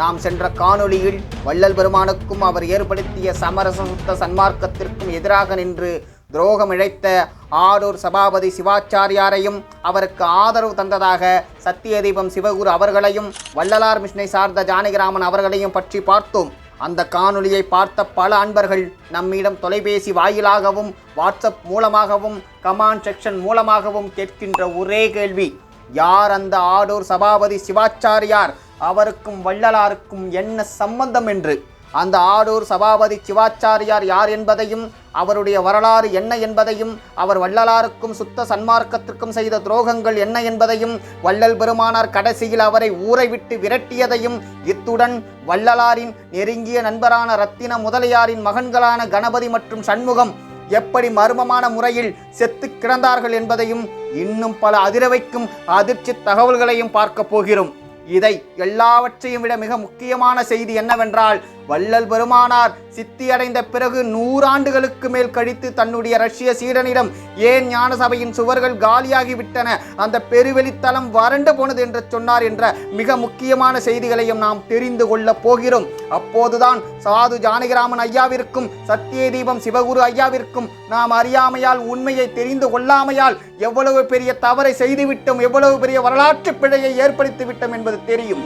நாம் சென்ற காணொளியில் வள்ளல் பெருமானுக்கும் அவர் ஏற்படுத்திய சமரச சுத்த சன்மார்க்கத்திற்கும் எதிராக நின்று துரோகம் இழைத்த ஆடூர் சபாபதி சிவாச்சாரியாரையும் அவருக்கு ஆதரவு தந்ததாக சத்தியதீபம் சிவகுரு அவர்களையும் வள்ளலார் மிஷனை சார்ந்த ஜானகிராமன் அவர்களையும் பற்றி பார்த்தோம். அந்த காணொளியை பார்த்த பல அன்பர்கள் நம்மிடம் தொலைபேசி வாயிலாகவும் வாட்ஸ்அப் மூலமாகவும் கமாண்ட் செக்ஷன் மூலமாகவும் கேட்கின்ற ஒரே கேள்வி யார் அந்த ஆடூர் சபாபதி சிவாச்சாரியார்? அவருக்கும் வள்ளலாருக்கும் என்ன சம்பந்தம் என்று? அந்த ஆடூர் சபாபதி சிவாச்சாரியார் யார் என்பதையும் அவருடைய வரலாறு என்ன என்பதையும் அவர் வள்ளலாருக்கும் சுத்த சன்மார்க்கத்திற்கும் செய்த துரோகங்கள் என்ன என்பதையும் வள்ளல் பெருமானார் கடைசியில் அவரை ஊரை விட்டு விரட்டியதையும் இத்துடன் வள்ளலாரின் நெருங்கிய நண்பரான ரத்தின முதலியாரின் மகன்களான கணபதி மற்றும் சண்முகம் எப்படி மர்மமான முறையில் செத்து கிடந்தார்கள் என்பதையும் இன்னும் பல அதிரவைக்கும் அதிர்ச்சி தகவல்களையும் பார்க்கப் போகிறோம். இதை எல்லாவற்றையும் விட மிக முக்கியமான செய்தி என்னவென்றால் வள்ளல் பெருமானார் சித்தியடைந்த பிறகு நூறாண்டுகளுக்கு மேல் கழித்து தன்னுடைய ரஷ்ய சீடனிடம் ஏன் ஞான சபையின் சுவர்கள் காலியாகிவிட்டன? அந்த பெருவெளித்தலம் வறண்டு போனது என்று சொன்னார் என்ற மிக முக்கியமான செய்திகளையும் நாம் தெரிந்து கொள்ளப் போகிறோம். அப்போதுதான் சாது ஜானகிராமன் ஐயாவிற்கும் சத்திய தீபம் சிவகுரு ஐயாவிற்கும் நாம் அறியாமையால் உண்மையை தெரிந்து கொள்ளாமையால் எவ்வளவு பெரிய தவறை செய்துவிட்டோம் எவ்வளவு பெரிய வரலாற்று பிழையை ஏற்படுத்திவிட்டோம் என்பது தெரியும்.